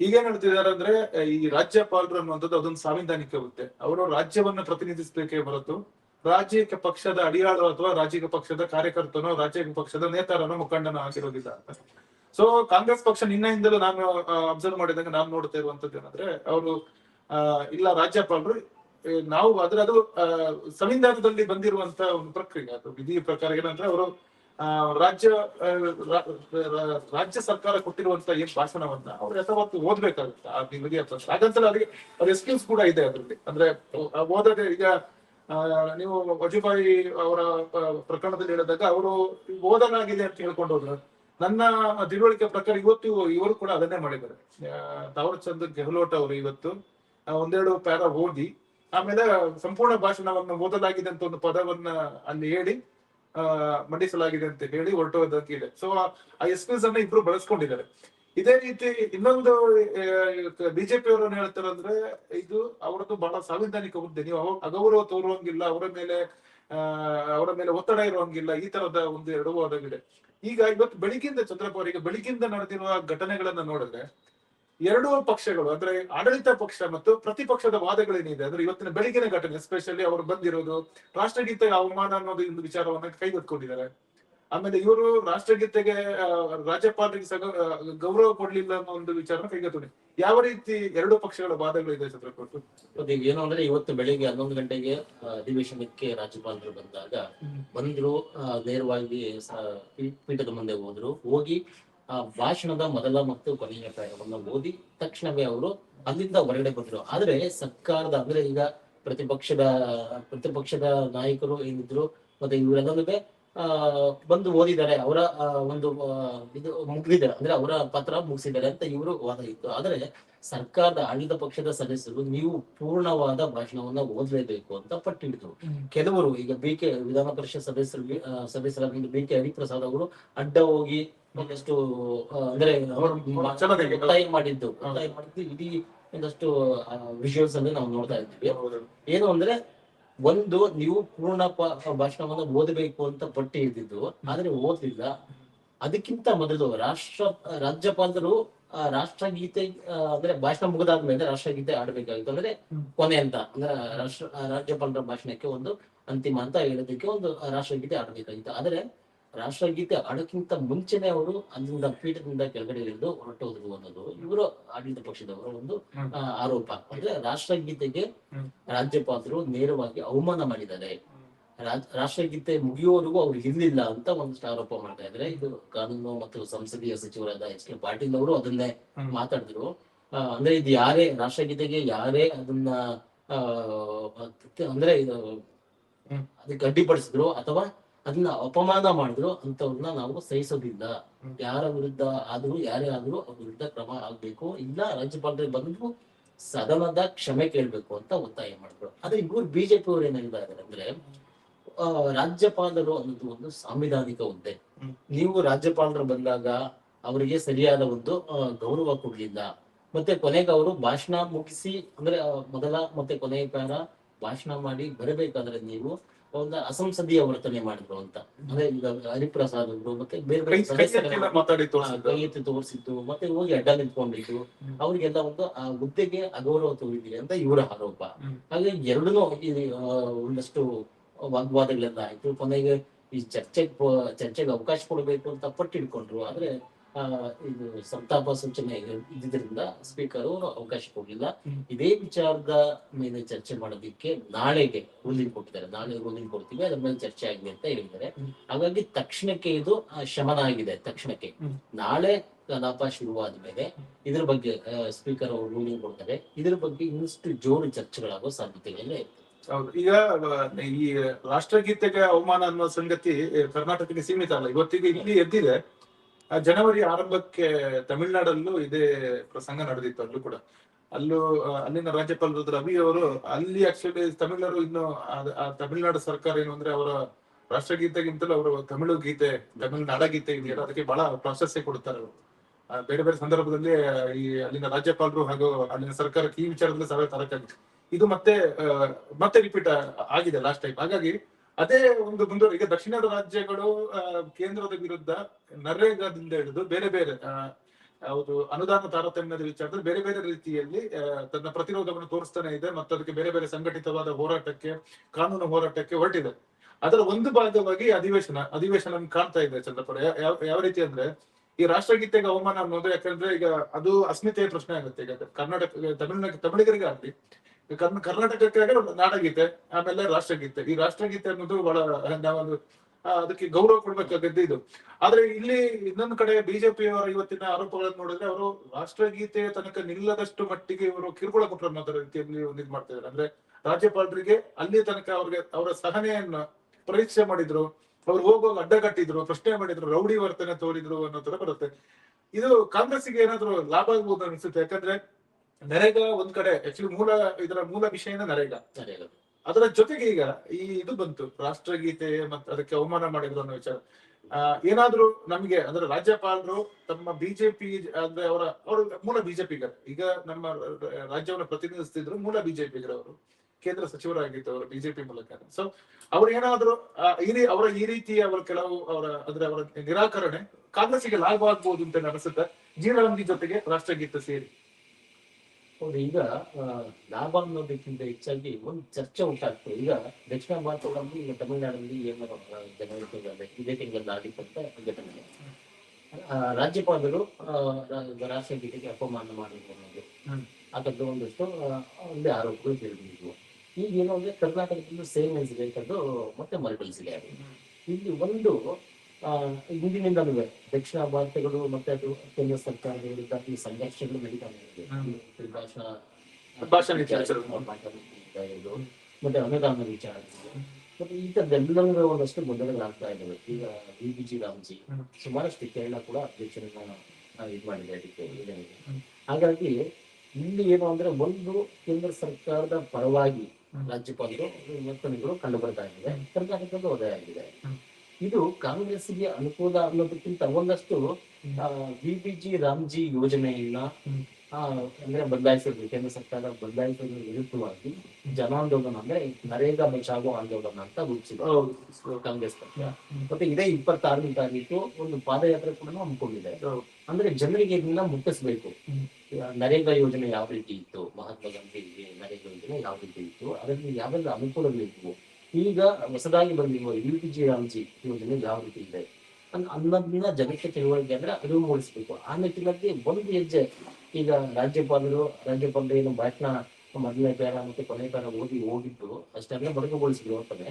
ಈಗೇನ್ ಹೇಳ್ತಿದ್ದಾರೆ ಅಂದ್ರೆ ಈ ರಾಜ್ಯಪಾಲರು ಅನ್ನುವಂಥದ್ದು ಅದೊಂದು ಸಾಂವಿಧಾನಿಕ ಹುದ್ದೆ. ಅವರು ರಾಜ್ಯವನ್ನ ಪ್ರತಿನಿಧಿಸಬೇಕೇ ಹೊರತು ರಾಜ್ಯಕ್ಕೆ ಪಕ್ಷದ ಅಡಿಯಾಳು ಅಥವಾ ರಾಜ್ಯಕ್ಕೆ ಪಕ್ಷದ ಕಾರ್ಯಕರ್ತನೋ ರಾಜ್ಯ ಪಕ್ಷದ ನೇತಾರನೋ, ಮುಖಂಡನ ಆಗಿರೋದಿಲ್ಲ. ಸೊ ಕಾಂಗ್ರೆಸ್ ಪಕ್ಷ ನಿನ್ನೆಯಿಂದಲೂ ನಾನು ಅಬ್ಸರ್ವ್ ಮಾಡಿದಾಗ ನಾನು ನೋಡ್ತಾ ಇರುವಂತದ್ದು ಏನಂದ್ರೆ, ಅವರು ಇಲ್ಲ, ರಾಜ್ಯಪಾಲರು ನಾವು ಅದ್ರ ಅದು ಸಂವಿಧಾನದಲ್ಲಿ ಬಂದಿರುವಂತ ಒಂದು ಪ್ರಕ್ರಿಯೆ, ಅದು ವಿಧಿ ಪ್ರಕಾರ ಏನಂದ್ರೆ ಅವರು ರಾಜ್ಯ ರಾಜ್ಯ ಸರ್ಕಾರ ಕೊಟ್ಟಿರುವಂತ ಏನ್ ಭಾಷಣವನ್ನ ಅವ್ರು ಯಥಾವತ್ತು ಓದ್ಬೇಕಾಗುತ್ತೆ ಆ ವಿಧಿ ಅಥವಾ ಹಾಗಂತಲ್ಲ ಅದಕ್ಕೆ ಅವ್ರ ಎಕ್ಸ್ಕ್ಯೂಸ್ ಕೂಡ ಇದೆ ಅದರಲ್ಲಿ. ಅಂದ್ರೆ ಓದದೆ ಈಗ ನೀವು ವಜುಭಾಯಿ ಅವರ ಪ್ರಕರಣದಲ್ಲಿ ಹೇಳಿದಾಗ ಅವರು ಓದನಾಗಿದೆ ಅಂತ ಹೇಳ್ಕೊಂಡು ಹೋದ್ರು. ನನ್ನ ತಿಳುವಳಿಕೆ ಪ್ರಕಾರ ಇವತ್ತು ಇವರು ಕೂಡ ಅದನ್ನೇ ಮಾಡಿದ್ದಾರೆ. ತಾವರ್ ಚಂದ್ ಗೆಹ್ಲೋಟ್ ಅವರು ಇವತ್ತು ಒಂದೆರಡು ಪ್ಯಾರ ಓದಿ ಆಮೇಲೆ ಸಂಪೂರ್ಣ ಭಾಷಣವನ್ನು ಓದಲಾಗಿದೆ ಅಂತ ಒಂದು ಪದವನ್ನ ಅಲ್ಲಿ ಹೇಳಿ ಮಂಡಿಸಲಾಗಿದೆ ಅಂತ ಹೇಳಿ ಹೊರಟೋದಕ್ಕೆ ಇದೆ ಸೊ ಆ ಎಕ್ಸ್ಕ್ಯೂಸ್ ಅನ್ನ ಇಬ್ರು ಬಳಸ್ಕೊಂಡಿದ್ದಾರೆ. ಇದೇ ರೀತಿ ಇನ್ನೊಂದು ಬಿಜೆಪಿ ಅವರು ಹೇಳ್ತಾರಂದ್ರೆ ಇದು ಅವರದ್ದು ಬಹಳ ಸಾಂವಿಧಾನಿಕ ಹುದ್ದೆ. ನೀವು ಅಗೌರವ ತೋರುವಂಗಿಲ್ಲ, ಅವರ ಮೇಲೆ ಅವರ ಮೇಲೆ ಒತ್ತಡ ಇರುವಂಗಿಲ್ಲ, ಈ ತರದ ಒಂದು ಎರಡು ವಾದವಿದೆ ಈಗ ಇವತ್ತು ಬೆಳಿಗ್ಗೆಯಿಂದ, ಚಂದ್ರಪ್ಪ ಅವರಿಗೆ ಬೆಳಿಗ್ಗೆಯಿಂದ ನಡೆದಿರುವ ಘಟನೆಗಳನ್ನ ನೋಡಿದ್ರೆ ಎರಡೂ ಪಕ್ಷಗಳು ಅಂದ್ರೆ ಆಡಳಿತ ಪಕ್ಷ ಮತ್ತು ಪ್ರತಿಪಕ್ಷದ ವಾದಗಳೇನಿದೆ ಅಂದ್ರೆ ಇವತ್ತಿನ ಬೆಳಗಿನ ಘಟನೆ ಎಸ್ಪೆಷಲಿ ಅವರು ಬಂದಿರೋದು ರಾಷ್ಟ್ರಗೀತೆ ಅವಮಾನ ಅನ್ನೋದು ಒಂದು ವಿಚಾರವನ್ನ ಕೈಗೆತ್ತಿಕೊಂಡಿದ್ದಾರೆ. ಆಮೇಲೆ ಇವರು ರಾಷ್ಟ್ರಗೀತೆಗೆ ರಾಜ್ಯಪಾಲರಿಗೆ ಸಗ ಗೌರವ ಕೊಡ್ಲಿಲ್ಲ ಅನ್ನೋ ಒಂದು ವಿಚಾರ ಕೈಗೆತ್ತಿಕೊಂಡಿದ್ದಾರೆ. ಯಾವ ರೀತಿ ಎರಡು ಪಕ್ಷಗಳ ವಾದಗಳಿದೆ ಚಂದ್ರಕೋಟು ಈಗ ಏನು ಅಂದ್ರೆ ಇವತ್ತು ಬೆಳಿಗ್ಗೆ ಹನ್ನೊಂದು ಗಂಟೆಗೆ ಅಧಿವೇಶನಕ್ಕೆ ರಾಜ್ಯಪಾಲರು ಬಂದಾಗ ಬಂದ್ರು ನೇರವಾಗಿ ಪೀಠದ ಮುಂದೆ ಹೋದ್ರು. ಹೋಗಿ ಆ ಭಾಷಣದ ಮೊದಲ ಮತ್ತು ಕೊನೆಯ ಪ್ರಯೋಗವನ್ನು ಓದಿ ತಕ್ಷಣವೇ ಅವರು ಅಲ್ಲಿಂದ ಹೊರಗಡೆ ಬಂದ್ರು. ಆದ್ರೆ ಸರ್ಕಾರದ ಅಂದ್ರೆ ಈಗ ಪ್ರತಿಪಕ್ಷದ ಪ್ರತಿಪಕ್ಷದ ನಾಯಕರು ಏನಿದ್ರು ಮತ್ತೆ ಇವರೆಲ್ಲರೂ ಆ ಬಂದು ಓದಿದ್ದಾರೆ ಅವರ ಒಂದು ಇದು ಮುಗಿದಿದ್ದಾರೆ. ಅಂದ್ರೆ ಅವರ ಪತ್ರ ಮುಗಿಸಿದ್ದಾರೆ ಅಂತ ಇವರು ವಾದ ಇತ್ತು. ಆದ್ರೆ ಸರ್ಕಾರದ ಆಡಳಿತ ಪಕ್ಷದ ಸದಸ್ಯರು ನೀವು ಪೂರ್ಣವಾದ ಭಾಷಣವನ್ನ ಓದಲೇಬೇಕು ಅಂತ ಪಟ್ಟಿಡಿದ್ರು. ಕೆಲವರು ಈಗ ಬಿ ಕೆ ವಿಧಾನ ಪರಿಷತ್ ಸದಸ್ಯರು ಸದಸ್ಯರಾಗಿ ಬಿ ಕೆ ಹರಿಪ್ರಸಾದ್ ಅವರು ಅಡ್ಡ ಹೋಗಿ ಒಂದಷ್ಟು ಅಂದ್ರೆ ಅವರು. ಒತ್ತಾಯ ಮಾಡಿದ್ದು ಒತ್ತಾಯ ಮಾಡಿದ್ದು ಇಡೀ ಒಂದಷ್ಟು ವಿಜುವಲ್ಸ್ ಅನ್ನು ನಾವು ನೋಡ್ತಾ ಇದ್ದೀವಿ. ಏನು ಅಂದ್ರೆ ಒಂದು ನೀವು ಪೂರ್ಣ ಭಾಷಣವನ್ನು ಓದಬೇಕು ಅಂತ ಪಟ್ಟಿ ಇದ್ದಿದ್ದು ಆದ್ರೆ ಓದ್ಲಿಲ್ಲ. ಅದಕ್ಕಿಂತ ಮೊದಲು ರಾಷ್ಟ್ರ ರಾಜ್ಯಪಾಲರು ರಾಷ್ಟ್ರಗೀತೆ ಅಂದ್ರೆ ಭಾಷಣ ಮುಗಿದಾದ್ಮೇಲೆ ರಾಷ್ಟ್ರಗೀತೆ ಆಡಬೇಕಾಗಿತ್ತು. ಅಂದ್ರೆ ಕೊನೆ ಅಂತ ಅಂದ್ರೆ ರಾಷ್ಟ್ರ ರಾಜ್ಯಪಾಲರ ಭಾಷಣಕ್ಕೆ ಒಂದು ಅಂತಿಮ ಅಂತ ಹೇಳೋದಕ್ಕೆ ಒಂದು ರಾಷ್ಟ್ರಗೀತೆ ಆಡಬೇಕಾಗಿತ್ತು. ಆದ್ರೆ ರಾಷ್ಟ್ರಗೀತೆ ಹಾಡೋಕ್ಕಿಂತ ಮುಂಚೆನೆ ಅವರು ಅಲ್ಲಿಂದ ಪೀಠದಿಂದ ಕೆಳಗಡೆ ಇಳಿದು ಹೊರಟೋದ್ರು ಅನ್ನೋದು ಇವರು ಆಡಳಿತ ಪಕ್ಷದವರ ಒಂದು. ಆರೋಪ ಅಂದ್ರೆ ರಾಷ್ಟ್ರಗೀತೆಗೆ. ರಾಜ್ಯಪಾಲರು ನೇರವಾಗಿ ಅವಮಾನ ಮಾಡಿದ್ದಾರೆ ರಾಷ್ಟ್ರಗೀತೆ ಮುಗಿಯುವವರೆಗೂ ಅವ್ರು ಇರಲಿಲ್ಲ ಅಂತ ಒಂದಷ್ಟು ಆರೋಪ ಮಾಡ್ತಾ ಇದ್ರೆ ಇದು ಕಾನೂನು ಮತ್ತು ಸಂಸದೀಯ ಸಚಿವರಾದ ಎಚ್ ಕೆ ಪಾಟೀಲ್ ಅವರು ಅದನ್ನೇ. ಮಾತಾಡಿದ್ರು ಅಂದ್ರೆ ಇದು ಯಾರೇ ರಾಷ್ಟ್ರಗೀತೆಗೆ ಯಾರೇ ಅದನ್ನ ಅಂದ್ರೆ ಇದು. ಅದಕ್ಕೆ ಅಡ್ಡಿಪಡಿಸಿದ್ರು ಅಥವಾ ಅದನ್ನ ಅಪಮಾನ ಮಾಡಿದ್ರು ಅಂತವ್ರನ್ನ ನಾವು ಸಹಿಸೋದಿಲ್ಲ. ಯಾರ ವಿರುದ್ಧ ಆದ್ರೂ ಯಾರೇ ಆದ್ರೂ ಅವ್ರ ವಿರುದ್ಧ ಕ್ರಮ ಆಗ್ಬೇಕು. ಇಲ್ಲ ರಾಜ್ಯಪಾಲರಿಗೆ ಬಂದು ಸದನದ ಕ್ಷಮೆ ಕೇಳ್ಬೇಕು ಅಂತ ಒತ್ತಾಯ ಮಾಡಿದ್ರು. ಆದ್ರೆ ಇವ್ರು ಬಿಜೆಪಿ ಅವ್ರು ಏನ್ ಹೇಳ್ತಾ ಇದಾರೆ ಅಂದ್ರೆ ರಾಜ್ಯಪಾಲರು ಅನ್ನೋದು ಒಂದು ಸಾಂವಿಧಾನಿಕ ಹುದ್ದೆ. ನೀವು ರಾಜ್ಯಪಾಲರು ಬಂದಾಗ ಅವರಿಗೆ ಸರಿಯಾದ ಒಂದು ಗೌರವ ಕೊಡ್ಲಿಲ್ಲ. ಮತ್ತೆ ಕೊನೆಗೆ ಅವರು ಭಾಷಣ ಮುಗಿಸಿ ಅಂದ್ರೆ ಮೊದಲ ಮತ್ತೆ ಕೊನೆಯ ಕಾರ ಭಾಷಣ ಮಾಡಿ ಬರಬೇಕಾದ್ರೆ ನೀವು ಒಂದು ಅಸಂಸದೀಯ ವರ್ತನೆ ಮಾಡಿದ್ರು ಅಂತ. ಅಂದ್ರೆ ಈಗ ಹರಿಪ್ರಸಾದ್ ಅವರು ಮತ್ತೆ ಬೇರೆ ಬೇರೆ ತೋರಿಸಿದ್ದು. ಮತ್ತೆ ಹೋಗಿ ಅಡ್ಡ ನಿಂತ್ಕೊಂಡಿದ್ದು. ಅವ್ರಿಗೆಲ್ಲ ಒಂದು ಆ ಹುದ್ದೆಗೆ ಅಗೌರವ ತೋರಿದಿದೆ ಅಂತ ಇವರ ಆರೋಪ. ಹಾಗೆ ಎರಡನ್ನೂ ಒಂದಷ್ಟು ವಾಗ್ವಾದಗಳೆಲ್ಲ ಆಯ್ತು. ಕೊನೆಗೆ ಈ ಚರ್ಚೆಗೆ ಚರ್ಚೆಗೆ ಅವಕಾಶ ಕೊಡಬೇಕು ಅಂತ ಪಟ್ಟಿಡ್ಕೊಂಡ್ರು. ಆದ್ರೆ ಇದು ಸಂತಾಪ ಸೂಚನೆ ಇದ್ದಿದ್ರಿಂದ ಸ್ಪೀಕರ್ ಅವರು ಅವಕಾಶ ಕೊಡಲಿಲ್ಲ. ಇದೇ ವಿಚಾರದ ಮೇಲೆ ಚರ್ಚೆ ಮಾಡೋದಿಕ್ಕೆ ನಾಳೆಗೆ ರೂಲಿಂಗ್ ಕೊಟ್ಟಿದ್ದಾರೆ ನಾಳೆ ರೂಲಿಂಗ್ ಕೊಡ್ತೀವಿ ಅದ್ರ ಮೇಲೆ ಚರ್ಚೆ ಆಗಿದೆ ಅಂತ ಹೇಳಿದ್ದಾರೆ. ಹಾಗಾಗಿ ತಕ್ಷಣಕ್ಕೆ ಇದು ಶಮನ ಆಗಿದೆ ತಕ್ಷಣಕ್ಕೆ. ನಾಳೆ ಕಲಾಪ ಶುರುವಾದ ಮೇಲೆ ಇದ್ರ ಬಗ್ಗೆ ಸ್ಪೀಕರ್ ಅವರು ರೂಲಿಂಗ್ ಕೊಡ್ತಾರೆ. ಇದ್ರ ಬಗ್ಗೆ ಇನ್ನಷ್ಟು ಜೋರು ಚರ್ಚೆಗಳಾಗೋ ಸಾಧ್ಯತೆಗಳೇ ಇದೆ ಹೌದು. ಈಗ ಈ ರಾಷ್ಟ್ರಗೀತೆಗೆ ಅವಮಾನ ಅನ್ನೋ ಸಂಗತಿ ಕರ್ನಾಟಕಕ್ಕೆ ಸೀಮಿತ ಅಲ್ಲ. ಇವತ್ತಿಗೆ ಇಲ್ಲಿ ಎದ್ದಿದೆ. ಜನವರಿ ಆರಂಭಕ್ಕೆ ತಮಿಳುನಾಡಲ್ಲೂ ಇದೇ ಪ್ರಸಂಗ ನಡೆದಿತ್ತು ಅಲ್ಲೂ ಕೂಡ. ಅಲ್ಲೂ ಅಲ್ಲಿನ ರಾಜ್ಯಪಾಲರು ರವಿ ಅವರು, ಅಲ್ಲಿ ಆಕ್ಚುಲಿ ತಮಿಳರು ಇನ್ನು ತಮಿಳುನಾಡು ಸರ್ಕಾರ ಏನು ಅಂದ್ರೆ ಅವರ ರಾಷ್ಟ್ರಗೀತೆಗಿಂತಲೂ ಅವರು ತಮಿಳು ಗೀತೆ, ತಮಿಳು ನಾಡಗೀತೆ ಇದೆಯಲ್ಲ, ಅದಕ್ಕೆ ಬಹಳ ಪ್ರಾಶಸ್ತ್ಯ ಕೊಡ್ತಾರೆ ಅವರು. ಬೇರೆ ಬೇರೆ ಸಂದರ್ಭದಲ್ಲಿ ಈ ಅಲ್ಲಿನ ರಾಜ್ಯಪಾಲರು ಹಾಗೂ ಅಲ್ಲಿನ ಸರ್ಕಾರಕ್ಕೆ ಈ ವಿಚಾರದಲ್ಲಿ ಸಹ ತರಕಾಗಿತ್ತು ಇದು ಮತ್ತೆ ಮತ್ತೆ ರಿಪೀಟ್ ಆಗಿದೆ ಲಾಸ್ಟ್ ಟೈಮ್ ಹಾಗಾಗಿ ಅದೇ ಒಂದು ಮುಂದುವರೆ ಈಗ ದಕ್ಷಿಣ ರಾಜ್ಯಗಳು ಕೇಂದ್ರದ ವಿರುದ್ಧ ನರೇಗಾದಿಂದ ಹಿಡಿದು ಬೇರೆ ಬೇರೆ ಹೌದು, ಅನುದಾನ ತಾರತಮ್ಯದ ವಿಚಾರದಲ್ಲಿ ಬೇರೆ ಬೇರೆ ರೀತಿಯಲ್ಲಿ ತನ್ನ ಪ್ರತಿರೋಧವನ್ನು ತೋರಿಸ್ತಾನೆ ಇದೆ ಮತ್ತು ಅದಕ್ಕೆ ಬೇರೆ ಬೇರೆ ಸಂಘಟಿತವಾದ ಹೋರಾಟಕ್ಕೆ, ಕಾನೂನು ಹೋರಾಟಕ್ಕೆ ಹೊರಟಿದೆ. ಅದರ ಒಂದು ಭಾಗವಾಗಿ ಅಧಿವೇಶನ ಅಧಿವೇಶನ ಕಾಣ್ತಾ ಇದೆ ಚಂದ್ರಪುರ ಯಾವ ಯಾವ ರೀತಿ ಅಂದ್ರೆ, ಈ ರಾಷ್ಟ್ರಗೀತೆಗೆ ಅವಮಾನ ಅನ್ನೋದು ಯಾಕಂದ್ರೆ ಈಗ ಅದು ಅಸ್ಮಿತೆಯ ಪ್ರಶ್ನೆ ಆಗುತ್ತೆ. ಈಗ ಕರ್ನಾಟಕ ತಮಿಳುನಾಡು ತಮಿಳಿಗರಿಗೆ ಆಗ್ಲಿ ಈಗ ಕರ್ನ- ಒಂದು ನಾಡಗೀತೆ, ಆಮೇಲೆ ರಾಷ್ಟ್ರಗೀತೆ. ಈ ರಾಷ್ಟ್ರಗೀತೆ ಅನ್ನೋದು ಬಹಳ, ನಾವೊಂದು ಅದಕ್ಕೆ ಗೌರವ ಕೊಡ್ಬೇಕಾಗದ್ದು ಇದು. ಆದ್ರೆ ಇಲ್ಲಿ ಇನ್ನೊಂದು ಕಡೆ ಬಿಜೆಪಿಯವರ ಇವತ್ತಿನ ಆರೋಪಗಳನ್ನು ನೋಡಿದ್ರೆ ಅವರು ರಾಷ್ಟ್ರಗೀತೆಯ ತನಕ ನಿಲ್ಲದಷ್ಟು ಮಟ್ಟಿಗೆ ಇವರು ಕಿರುಕುಳ ಕೊಟ್ಟರು ಅನ್ನೋ ರೀತಿಯಲ್ಲಿ ಒಂದು ಇದು ಮಾಡ್ತಾ ಇದ್ದಾರೆ. ಅಂದ್ರೆ ರಾಜ್ಯಪಾಲರಿಗೆ ಅಲ್ಲಿ ತನಕ ಅವ್ರಿಗೆ, ಅವರ ಸಹನೆಯನ್ನ ಪರೀಕ್ಷೆ ಮಾಡಿದ್ರು, ಅವ್ರು ಹೋಗುವಾಗ ಅಡ್ಡಗಟ್ಟಿದ್ರು ಪ್ರಶ್ನೆ ಮಾಡಿದ್ರು, ರೌಡಿ ವರ್ತನೆ ತೋರಿದ್ರು ಅನ್ನೋ ತರ ಬರುತ್ತೆ. ಇದು ಕಾಂಗ್ರೆಸ್ಗೆ ಏನಾದ್ರು ಲಾಭ ಆಗ್ಬೋದು ಅನ್ಸುತ್ತೆ? ಯಾಕಂದ್ರೆ ನರೇಗಾ ಒಂದ್ ಕಡೆ ಆಕ್ಚುಲಿ ಮೂಲ ಇದರ ಮೂಲ ವಿಷಯ ನರೇಗ. ಅದರ ಜೊತೆಗೆ ಈಗ ಈ ಇದು ಬಂತು ರಾಷ್ಟ್ರಗೀತೆ ಮತ್ತೆ ಅದಕ್ಕೆ ಅವಮಾನ ಮಾಡಿದ್ರು ಅನ್ನೋ ವಿಚಾರ. ಏನಾದ್ರೂ ನಮಗೆ ಅಂದ್ರೆ ರಾಜ್ಯಪಾಲರು ತಮ್ಮ ಬಿಜೆಪಿ ಅಂದ್ರೆ ಅವರ ಅವರು ಮೂಲ ಬಿಜೆಪಿಗರು. ಈಗ ನಮ್ಮ ರಾಜ್ಯವನ್ನು ಪ್ರತಿನಿಧಿಸ್ತಿದ್ರು ಮೂಲ ಬಿಜೆಪಿಗರು ಅವರು. ಕೇಂದ್ರ ಸಚಿವರಾಗಿತ್ತು ಅವರು ಬಿಜೆಪಿ ಮೂಲಕ. ಸೊ ಅವ್ರು ಏನಾದ್ರು ಈ ಅವರ ಈ ರೀತಿಯ ಅವರ ಕೆಲವು ಅವರ ಅಂದ್ರೆ ಅವರ ನಿರಾಕರಣೆ ಕಾಂಗ್ರೆಸ್ಗೆ ಲಾಭ ಆಗ್ಬಹುದು ಅಂತ ಅನಿಸುತ್ತೆ. ಜೀರ್ಣಿ ಜೊತೆಗೆ ರಾಷ್ಟ್ರಗೀತೆ ಸೇರಿ. ಹೌದು ಈಗ ಲಾಭ ಅನ್ನೋದಕ್ಕಿಂತ ಹೆಚ್ಚಾಗಿ ಒಂದು ಚರ್ಚೆ ಉಂಟಾಗ್ತದೆ. ಈಗ ದಕ್ಷಿಣ ಭಾರತದಲ್ಲಿ ಈಗ ತಮಿಳುನಾಡಲ್ಲಿ ಏನು ಜನವರಿ ಇದೇ ತಿಂಗಳಲ್ಲಿ ಆಗಿದ್ದಂತ ಘಟನೆ. ಆ, ರಾಜ್ಯಪಾಲರು ರಾಷ್ಟ್ರಗೀತೆಗೆ ಅಪಮಾನ ಮಾಡಿದ್ರು ಅನ್ನೋದು. ಅದರದ್ದು ಒಂದಷ್ಟು ಒಂದೇ ಆರೋಪಗಳು ತಿಳಿದಿದ್ವು ಈಗ ಏನು ಅಂದ್ರೆ ಕರ್ನಾಟಕದಲ್ಲೂ ಸೇಮ್ ಇನ್ಸಿಡೆಂಟ್ ಅದು ಮತ್ತೆ ಮರುಕಳಿಸಿದೆ. ಅದು ಇಲ್ಲಿ ಒಂದು ಹಿಂದಿನಿಂದಲೂ ದಕ್ಷಿಣ ಭಾರತಗಳು ಮತ್ತೆ ಅದು ಕೇಂದ್ರ ಸರ್ಕಾರಗಳಿಂದ ಈ ಸಂಘರ್ಷಗಳು ನಡೀತಾ ಇದೆ ಮತ್ತೆ ಅನುದಾನ ವಿಚಾರ. ಮತ್ತೆ ಈ ತರದೆಲ್ಲವೂ ಒಂದಷ್ಟು ಗೊಂದಲಗಳಾಗ್ತಾ ಇದ್ದಾವೆ ಈಗ ಬಿ ಬಿ ಜಿ ರಾಮ್ಜಿ. ಸುಮಾರಷ್ಟು ಕೇರಳ ಕೂಡ ಅಧ್ಯಕ್ಷರನ್ನ ಇದು ಮಾಡಿದೆ ಅದಕ್ಕೆ. ಹಾಗಾಗಿ ಇಲ್ಲಿ ಏನು ಅಂದ್ರೆ ಒಂದು ಕೇಂದ್ರ ಸರ್ಕಾರದ ಪರವಾಗಿ. ರಾಜ್ಯಪಾಲರು ವರ್ತನೆಗಳು ಕಂಡು ಬರ್ತಾ ಇದೆ ಕರ್ನಾಟಕದ ಹ್ಮ್. ಇದು ಕಾಂಗ್ರೆಸ್ಗೆ ಅನುಕೂಲ ಅನ್ನೋದಕ್ಕಿಂತ ಒಂದಷ್ಟು ಹ್ಮ್. ಬಿ ಜಿ ರಾಮ್ಜಿ ಯೋಜನೆಯನ್ನ ಅಂದ್ರೆ ಬದಲಾಯಿಸಿದ್ರು ಕೇಂದ್ರ ಸರ್ಕಾರ ಬದಲಾಯಿಸೋದ್ರ ವಿರುದ್ಧವಾಗಿ ಜನಾಂದೋಲನ ಅಂದ್ರೆ ನರೇಗಾ ಬಚಾವೋ ಆಂದೋಲನ ಅಂತ ರೂಪಿಸಿದ್ರು ಕಾಂಗ್ರೆಸ್ ಪಕ್ಷ. ಮತ್ತೆ ಇದೇ ಇಪ್ಪತ್ತಾರನೇ ತಾರೀಕು ಒಂದು ಪಾದಯಾತ್ರೆ ಕೂಡ ಹಮ್ಮಿಕೊಂಡಿದೆ. ಅಂದ್ರೆ ಜನರಿಗೆ ಇದನ್ನ ಮುಟ್ಟಿಸ್ಬೇಕು. ನರೇಗಾ ಯೋಜನೆ ಯಾವ ರೀತಿ ಇತ್ತು? ಮಹಾತ್ಮ ಗಾಂಧಿ ನರೇಗಾ ಯೋಜನೆ ಯಾವ ರೀತಿ ಇತ್ತು? ಅದರಲ್ಲಿ ಯಾವೆಲ್ಲ ಅನುಕೂಲಗಳಿದ್ವು ಈಗ ಹೊಸದಾಗಿ ಬಂದಿರುವ ಯು ಪಿ ಜಿ ರಾಮ್ಜಿ ಯೋಜನೆ ಯಾವ ರೀತಿ ಇದೆ? ಅನ್- ಅನ್ನೋದನ್ನ ಜನಕ್ಕೆ ತಿಳುವಳಿಕೆ ಅಂದ್ರೆ ಅರಿವು ಮೂಡಿಸ್ಬೇಕು. ಆ ನಿಟ್ಟಿನಲ್ಲಿ ಒಂದು ಹೆಜ್ಜೆ ಈಗ ರಾಜ್ಯಪಾಲರು ರಾಜ್ಯಪಾಲರು ಏನು ಭಾಷಣ ಮೊದಲನೇ ಪ್ಯಾರ ಮತ್ತೆ ಕೊನೆ ಪ್ಯಾರ ಓದಿ ಹೋಗಿದ್ದು ಅಷ್ಟೆಲ್ಲ ಮೊಟಕುಗೊಳಿಸಿದ್ರು ಅಂತಾನೆ.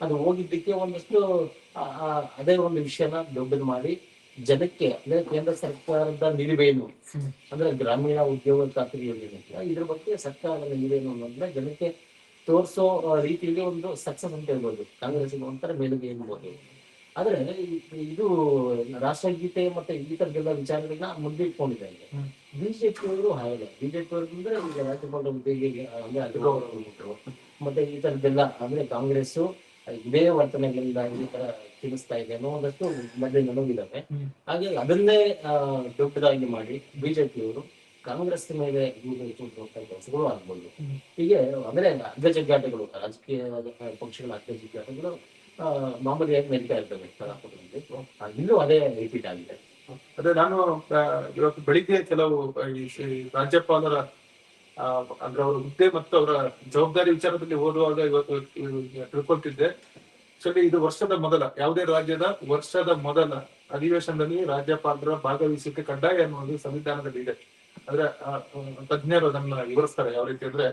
ಅದು ಹೋಗಿದ್ದಕ್ಕೆ ಒಂದಷ್ಟು ಅದೇ ಒಂದು ವಿಷಯನ ದೊಡ್ಡದು ಮಾಡಿ ಜನಕ್ಕೆ ಅಂದ್ರೆ ಕೇಂದ್ರ ಸರ್ಕಾರದ ನಿಲುವೇನು. ಅಂದ್ರೆ ಗ್ರಾಮೀಣ ಉದ್ಯೋಗ ಖಾತ್ರಿ ಯೋಜನೆ ಇದ್ರ ಬಗ್ಗೆ ಸರ್ಕಾರದ ನಿಲುವೇನು ಅನ್ನೋದನ್ನ ಜನಕ್ಕೆ ತೋರಿಸೋ ರೀತಿಯಲ್ಲಿ ಒಂದು ಸಕ್ಸಸ್ ಅಂತ ಹೇಳ್ಬೋದು ಕಾಂಗ್ರೆಸ್ ಒಂಥರ ಮೇಲುಗೆ ಎನ್ಬೋದು ಆದ್ರೆ ಇದು ರಾಷ್ಟ್ರಗೀತೆ ಮತ್ತೆ ಈ ತರದೆಲ್ಲ ವಿಚಾರಗಳನ್ನ ಮುಂದಿಟ್ಕೊಂಡಿದೆ ಇಟ್ಕೊಂಡಿದೆ. ಬಿಜೆಪಿ ಅವರು ಹಾಗೆ ಬಿಜೆಪಿ ಅವರು ಅಂದ್ರೆ ಈಗ ರಾಜ್ಯಪಾಲ ಹುದ್ದೆಗೆ ಅಂದ್ರೆ ಅಧಿಕಾರ. ಮತ್ತೆ ಈ ತರದೆಲ್ಲ ಅಂದ್ರೆ ಕಾಂಗ್ರೆಸ್ ಇದೇ ವರ್ತನೆಗಳಿಂದ ಈ ತರ ತಿಳಿಸ್ತಾ ಇದೆ ಅನ್ನೋ ಒಂದಷ್ಟು ಮೊದಲೇ ನನಗಿದ್ದಾವೆ. ಹಾಗೆ ಅದನ್ನೇ ದೊಡ್ಡದಾಗಿ ಮಾಡಿ ಬಿಜೆಪಿಯವರು ಕಾಂಗ್ರೆಸ್ ಮೇಲೆ ಕೆಲಸಗಳು ಆಗ್ಬೋದು. ಹೀಗೆ ಅಂದ್ರೆ ಅಗ್ಗಜಗ್ಗಾಟಗಳು ರಾಜಕೀಯ ಪಕ್ಷಗಳ ಅಗ್ಗಜಗ್ಗಾಟಗಳು ಮಾಮೂಲಿಯಾಗಿ ನಡೀತಾ ಇರ್ತವೆ ಕಲಾಪಗಳಲ್ಲಿ ಇಲ್ಲೂ ಅದೇ ರಿಪೀಟ್ ಆಗಿದೆ. ಅದೇ ನಾನು ಇವತ್ತು ಬೆಳಿಗ್ಗೆ ಕೆಲವು ಈ ರಾಜ್ಯಪಾಲರ ಆ, ಅಂದ್ರೆ ಅವರ ಹುದ್ದೆ ಮತ್ತು ಅವರ ಜವಾಬ್ದಾರಿ ವಿಚಾರದಲ್ಲಿ ಓದುವಾಗ ಇವತ್ತು ಇವ್- ತಿಳ್ಕೊಳ್ತಿದ್ದೆ. ಆಕ್ಚುಲಿ ಇದು ವರ್ಷದ ಮೊದಲ ಯಾವುದೇ ರಾಜ್ಯದ ವರ್ಷದ ಮೊದಲ ಅಧಿವೇಶನದಲ್ಲಿ ರಾಜ್ಯಪಾಲರ ಭಾಗವಹಿಸುವಿಕೆ ಕಡ್ಡಾಯ ಅನ್ನೋದು ಸಂವಿಧಾನದಲ್ಲಿ ಇದೆ ಅಂದ್ರೆ ತಜ್ಞರು ಅದನ್ನ ವಿವರಿಸ್ತಾರೆ ಯಾವ ರೀತಿ ಅಂದ್ರೆ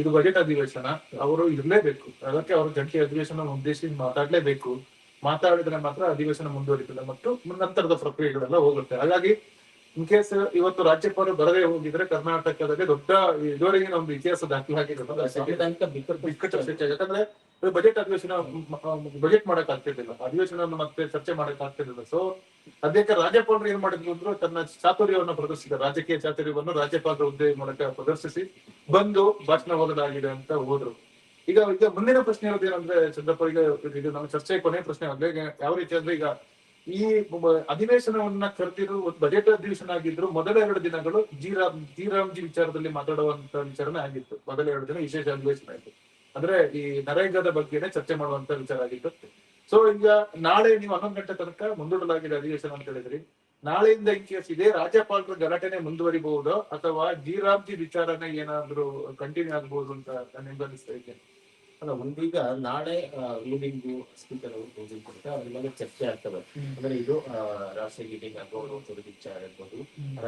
ಇದು ಬಜೆಟ್ ಅಧಿವೇಶನ ಅವರು ಇರಲೇಬೇಕು. ಅದಕ್ಕೆ ಅವರು ಜಂಟಿ ಅಧಿವೇಶನ ಉದ್ದೇಶಿಸಿ ಮಾತಾಡ್ಲೇಬೇಕು. ಮಾತಾಡಿದ್ರೆ ಮಾತ್ರ ಅಧಿವೇಶನ ಮುಂದುವರಿತದೆ ಮತ್ತು ನಂತರದ ಪ್ರಕ್ರಿಯೆಗಳೆಲ್ಲ ಹೋಗುತ್ತೆ. ಹಾಗಾಗಿ ಇನ್ ಕೇಸ್ ಇವತ್ತು ರಾಜ್ಯಪಾಲರು ಬರದೇ ಹೋಗಿದ್ರೆ ಕರ್ನಾಟಕದಲ್ಲಿ ದೊಡ್ಡ ಇದುವರೆಗಿನ ಒಂದು ಇತಿಹಾಸ ದಾಖಲಾಗಿರೋದು ಬಿಕ್ಕಟ್ಟು. ಬಿಕ್ಕಟ್ಟು. ಯಾಕಂದ್ರೆ ಬಜೆಟ್ ಅಧಿವೇಶನ ಬಜೆಟ್ ಮಾಡಕ್ ಆಗ್ತಿರ್ಲಿಲ್ಲ. ಅಧಿವೇಶನ ಮತ್ತೆ ಚರ್ಚೆ ಮಾಡಕ್ ಆಗ್ತಿರ್ಲಿಲ್ಲ. ಸೊ ಅದಕ್ಕೆ ರಾಜ್ಯಪಾಲರು ಏನ್ ಮಾಡಿದ್ರು ಅಂದ್ರು, ತನ್ನ ಚಾತುರ್ಯವನ್ನು ಪ್ರದರ್ಶಿಸಿದ, ರಾಜಕೀಯ ಚಾತುರ್ಯವನ್ನು ರಾಜ್ಯಪಾಲರ ಹುದ್ದೆ ಮೂಲಕ ಪ್ರದರ್ಶಿಸಿ ಬಂದು ಭಾಷಣ ಹೋಗಲಾಗಿದೆ ಅಂತ ಹೋದ್ರು. ಈಗ ಈಗ ಮುಂದಿನ ಪ್ರಶ್ನೆ ಇರೋದೇನಂದ್ರೆ ಚಂದ್ರಪ್ಪ, ಈಗ ಇದು ನಮ್ಮ ಚರ್ಚೆ ಕೊನೆ ಪ್ರಶ್ನೆ ಅಂದ್ರೆ ಯಾವ ರೀತಿ ಅಂದ್ರೆ ಈಗ ಈ ಅಧಿವೇಶನವನ್ನ ಕರೆದಿರು ಬಜೆಟ್ ಅಧಿವೇಶನ ಆಗಿದ್ರು, ಮೊದಲ ಎರಡು ದಿನಗಳು ಜೀರಾಮ್ ಜಿ ವಿಚಾರದಲ್ಲಿ ಮಾತಾಡುವಂತ ವಿಚಾರನೇ ಆಗಿತ್ತು. ಮೊದಲ ಎರಡು ದಿನ ವಿಶೇಷ ಅಧಿವೇಶನ ಆಯ್ತು. ಅಂದ್ರೆ ಈ ನರೇಗಾದ ಬಗ್ಗೆನೆ ಚರ್ಚೆ ಮಾಡುವಂತ ವಿಚಾರ ಆಗಿತ್ತು ಸೊ ಈಗ ನಾಳೆ ನೀವು ಹನ್ನೊಂದು ಗಂಟೆ ತನಕ ಮುಂದೂಡಲಾಗಿದೆ ಅಧಿವೇಶನ ಅಂತ ಹೇಳಿದ್ರಿ. ನಾಳೆಯಿಂದ ಇನ್ ಕೇಸ್ ಇದೇ ರಾಜ್ಯಪಾಲರ ಗಲಾಟೆನೆ ಮುಂದುವರಿಬಹುದು ಅಥವಾ ಜೀರಾಮ್ಜಿ ವಿಚಾರನೆ ಏನಾದ್ರೂ ಕಂಟಿನ್ಯೂ ಆಗಬಹುದು ಅಂತ ನಾನು ಅನಿಸ್ತಾ ಇದೆ ಅಲ್ಲ ಒಂದೀಗ ನಾಳೆ ರೂಲಿಂಗು ಸ್ಪೀಕರ್ ಅವರು ಕ್ಲೋಸಿಂಗ್ ಕೊಡ್ತಾರೆ ಅದ್ರ ಮೇಲೆ ಚರ್ಚೆ ಆಗ್ತವೆ ಅಂದ್ರೆ ಇದು ರಾಷ್ಟ್ರೀಯ ರಾಷ್ಟ್ರಗೀತೆಗೆ ಗೌರವ ವಿಚಾರ ಇರ್ಬೋದು.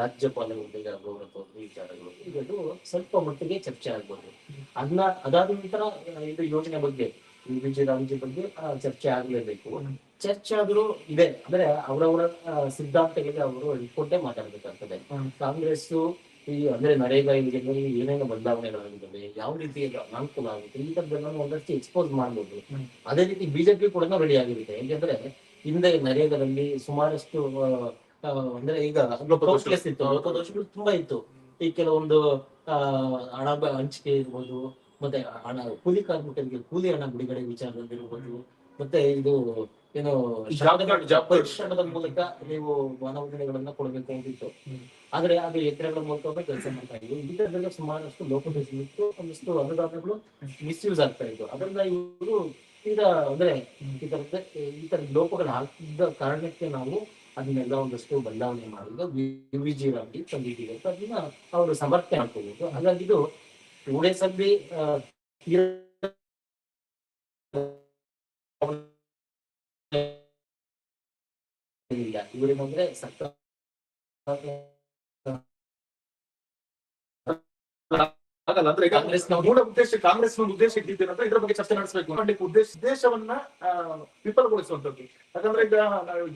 ರಾಜ್ಯಪಾಲ ಹುದ್ದೆಗೆ ಗೌರವ ತೋರಿದ ವಿಚಾರಗಳು ಇದು ಸ್ವಲ್ಪ ಮಟ್ಟಿಗೆ ಚರ್ಚೆ ಆಗ್ಬೋದು. ಅದನ್ನ ಅದಾದ ನಂತರ ಇದು ಯೋಜನೆ ಬಗ್ಗೆ ವಿಜಯ ರಾಮ್ಜಿ ಬಗ್ಗೆ ಚರ್ಚೆ ಆಗ್ಲೇಬೇಕು. ಚರ್ಚೆ ಆದ್ರೂ ಇದೆ. ಅಂದ್ರೆ ಅವರವರ ಸಿದ್ಧಾಂತಗಳಿಗೆ ಅವರು ಇಟ್ಕೊಂಡೇ ಮಾತಾಡ್ಬೇಕಾಗ್ತದೆ. ಕಾಂಗ್ರೆಸ್ ಈ ಅಂದ್ರೆ ನರೇಗಾ ಯೋಜನೆಯಲ್ಲಿ ಏನೇನು ಬದಲಾವಣೆಗಳಾಗಿದ್ದಾವೆ ಯಾವ ರೀತಿ ಅನುಕೂಲ ಅನಾನುಕೂಲ ಆಗುತ್ತೆ ಈ ಒಂದಷ್ಟು ಎಕ್ಸ್ಪೋಸ್ ಮಾಡ್ಬೋದು. ಅದೇ ರೀತಿ ಬಿಜೆಪಿ ಕೂಡ ರೆಡಿ ಆಗಿರುತ್ತೆ. ಯಾಕೆಂದ್ರೆ ಹಿಂದೆ ನರೇಗಾದಲ್ಲಿ ಸುಮಾರಷ್ಟು ಅಂದ್ರೆ ಈಗ ಲೋಪದೋಷಗಳು ಇತ್ತು ಲೋಪದೋಷಗಳು ತುಂಬಾ ಇತ್ತು. ಈ ಕೆಲವೊಂದು ಹಣ ಹಂಚಿಕೆ ಇರ್ಬೋದು ಮತ್ತೆ ಹಣ ಕೂಲಿ ಕಾರ್ಮಿಕರಿಗೆ ಕೂಲಿ ಹಣ ಬಿಡುಗಡೆ ವಿಚಾರದಲ್ಲಿ ಇರ್ಬೋದು ಮತ್ತೆ ಇದು ಏನು. ಪರಿಶ್ರಮದ ಮೂಲಕ ನೀವು ಮಾನವಗಳನ್ನ ಕೊಡಬೇಕು ಅಂತಿತ್ತು. ಆದ್ರೆ ಅದು ಎಕರೆಗಳ ಮೂಲಕ ಕೆಲಸ ಮಾಡ್ತಾ ಇದ್ವಿ. ಇದರಲ್ಲ ಸುಮಾರಷ್ಟು ಲೋಪದೋಷ ಇತ್ತು ಒಂದಷ್ಟು ಅನುದಾನಗಳು ಮಿಸ್ಯೂಸ್ ಆಗ್ತಾ ಇತ್ತು. ಅದರಿಂದ ಇವರು ಈಗ ಅಂದ್ರೆ ಈ ತರದ ಈ ತರ ಲೋಪಗಳು ಹಾಕಿದ್ದ ಕಾರಣಕ್ಕೆ ನಾವು ಅದನ್ನೆಲ್ಲ ಒಂದಷ್ಟು ಬದಲಾವಣೆ ಮಾಡೋದು ವಿ ಜಿ ರಾಮ್ಜಿ ತಂದಿದ್ದೀವಿ ಅಂತ ಅದನ್ನ ಅವರು ಸಮರ್ಥನೆ ಮಾಡ್ಕೋಬಹುದು ಹಾಗಾಗಿ ಇದು ಟೂ ಡೇಸ್ ಅಲ್ಲಿ ಆ, ತೀರಾ ಆಗಲ್ಲ ಅಂದ್ರೆ ಈಗ ಮೂಲ ಉದ್ದೇಶ ಕಾಂಗ್ರೆಸ್ ಒಂದು ಉದ್ದೇಶ ಇದ್ದಿದ್ದೇನಂದ್ರೆ ಇದ್ರ ಬಗ್ಗೆ ಚರ್ಚೆ ನಡೆಸಬೇಕು. ಮಾಡ್ಲಿಕ್ಕೆ ಉದ್ದೇಶ ಉದ್ದೇಶವನ್ನ ಆ, ವಿಫಲಗೊಳಿಸುವಂತದ್ದು ಯಾಕಂದ್ರೆ ಈಗ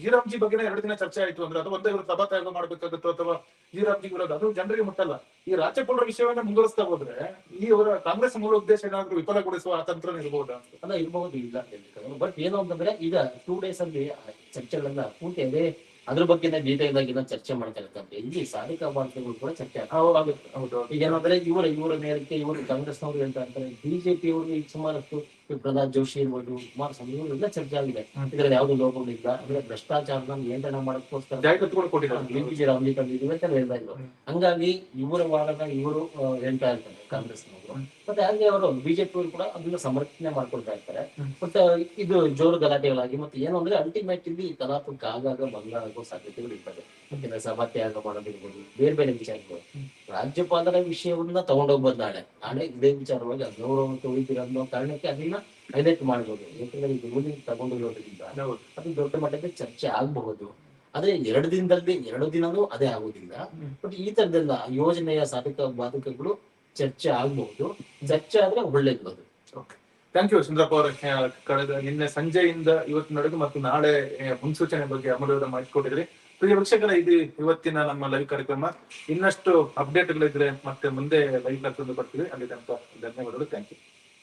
ಜೀರಾಮ್ಜಿ ಬಗ್ಗೆ ಎರಡು ದಿನ ಚರ್ಚೆ ಆಯ್ತು ಅಂದ್ರೆ ಅದು ಒಂದೇ ಇವರು ಸಭಾತ್ಯಾಗ ಮಾಡ್ಬೇಕಾಗುತ್ತೋ ಅಥವಾ ಜೀರಾಮ್ಜಿ ವಿರೋಧ ಅದು ಜನರಿಗೆ ಮುಟ್ಟಲ್ಲ. ಈ ರಾಜ್ಯಪಾಲರ ವಿಷಯವನ್ನ ಮುಂದುವರಿಸ್ತಾ ಹೋದ್ರೆ ಈ ಅವರ ಕಾಂಗ್ರೆಸ್ ಮೂಲ ಉದ್ದೇಶ ಏನಾದ್ರೂ ವಿಫಲಗೊಳಿಸುವ ಆ ತಂತ್ರ ಇರಬಹುದಾ ಅಂತ ಅಲ್ಲ ಇರ್ಬಹುದು ಇಲ್ಲ ಬಟ್ ಏನು ಅಂತಂದ್ರೆ ಈಗ ಟೂ ಡೇಸ್ ಅಲ್ಲಿ ಚರ್ಚೆಗಳನ್ನ ಪೂರ್ತಿ ಅದೇ ಅದ್ರ ಬಗ್ಗೆ ಡೀಟೇಲ್ ಏನೋ ಚರ್ಚೆ ಮಾಡ್ತಾ ಇರ್ತಾರೆ ಇಲ್ಲಿ ಸಾರಿಕಾ ವಾರ್ತೆಗಳು ಕೂಡ ಚರ್ಚೆ ಆಗುತ್ತೆ. ಈಗ ಏನಂದ್ರೆ ಇವರ ಇವರ ನೇರಕ್ಕೆ ಇವರು ಕಾಂಗ್ರೆಸ್ನವರು ಹೇಳ್ತಾ ಇರ್ತಾರೆ. ಬಿಜೆಪಿ ಅವರು ಈಗ ಸುಮಾರಷ್ಟು ಪ್ರಹ್ಲಾದ್ ಜೋಶಿ ಇರ್ಬೋದು ಕುಮಾರಸ್ವಾಮಿ ಎಲ್ಲ ಚರ್ಚೆ ಆಗಿದೆ. ಇದರಲ್ಲಿ ಯಾವ್ದು ಲೋಪಗಳಿಲ್ಲ ಅಂದ್ರೆ ಭ್ರಷ್ಟಾಚಾರ ನಿಯಂತ್ರಣ ಮಾಡಕ್ಕೋಸ್ಕರ ಬಿಜೆಪಿ ರಾಮಜಿ ತಂದಿದ್ದೀವಿ ಅಂತ ಹೇಳ್ತಾ ಇದ್ರು. ಹಂಗಾಗಿ ಇವರ ವಾದನ ಇವರು ಹೇಳ್ತಾ ಇರ್ತಾರೆ ಕಾಂಗ್ರೆಸ್ನವರು. ಹ್ಮ್. ಮತ್ತೆ ಹಾಗೆ ಅವರು ಬಿಜೆಪಿ ಕೂಡ ಅದನ್ನ ಸಮರ್ಥನೆ ಮಾಡ್ಕೊಳ್ತಾ ಇರ್ತಾರೆ ಮತ್ತೆ ಇದು ಜೋರು ಗಲಾಟೆಗಳಾಗಿ ಮತ್ತೆ ಏನು ಅಂದ್ರೆ ಅಲ್ಟಿಮೇಟ್ ಇಲ್ಲಿ ಕಲಾಪಕ್ಕೆ ಆಗಾಗ ಭಂಗ ಆಗೋ ಸಾಧ್ಯತೆಗಳು ಇರ್ತದೆ. ಮತ್ತೆ ಸಭಾತ್ಯಾಗ ಮಾಡೋದಿರ್ಬೋದು ಬೇರೆ ಬೇರೆ ವಿಚಾರಗಳು. ರಾಜ್ಯಪಾಲರ ವಿಷಯವನ್ನ ತಗೊಂಡೋಗ್ಬೋದು ನಾಳೆ ನಾಳೆ ಇದೇ ವಿಚಾರವಾಗಿ ಗೌರವ ತೊಳಿತೀರ ಅನ್ನೋ ಕಾರಣಕ್ಕೆ ಅದನ್ನ ಹೈಲೈಟ್ ಮಾಡ್ಬೋದು. ಯಾಕಂದ್ರೆ ಇದು ರೂಲಿಂಗ್ ತಗೊಂಡಿರೋದ್ರಿಂದ. ಅದು ದೊಡ್ಡ ಮಟ್ಟಕ್ಕೆ ಚರ್ಚೆ ಆಗಬಹುದು. ಆದ್ರೆ ಎರಡು ದಿನದಲ್ಲಿ ಎರಡು ದಿನನೂ ಅದೇ ಆಗೋದಿಲ್ಲ. ಬಟ್ ಈ ತರದೆಲ್ಲ ಯೋಜನೆಯ ಸಾಧಕ ಬಾಧಕಗಳು ಚರ್ಚೆ ಆಗಬಹುದು. ಚರ್ಚೆ ಆದ್ರೆ ಒಳ್ಳೇದು ಅದು. ಥ್ಯಾಂಕ್ ಯು ಸುಂದರಪ್ಪ ಅವರ. ಕಳೆದ ನಿನ್ನೆ ಸಂಜೆಯಿಂದ ಇವತ್ತಿನವರೆಗೂ ಮತ್ತು ನಾಳೆ ಮುನ್ಸೂಚನೆ ಬಗ್ಗೆ ಅಮೂಲ್ಯವಾದ ಮಾಹಿತಿ ಕೊಟ್ಟಿದ್ರಿ ಪ್ರಿಯ ವೀಕ್ಷಕರ, ಇದು ಇವತ್ತಿನ ನಮ್ಮ ಲೈವ್ ಕಾರ್ಯಕ್ರಮ. ಇನ್ನಷ್ಟು ಅಪ್ಡೇಟ್ಗಳಿದ್ರೆ ಮತ್ತೆ ಮುಂದೆ ಲೈವ್ ಬರ್ತೀವಿ ಅಲ್ಲಿ ತನಕ ಧನ್ಯವಾದಗಳು. Thank you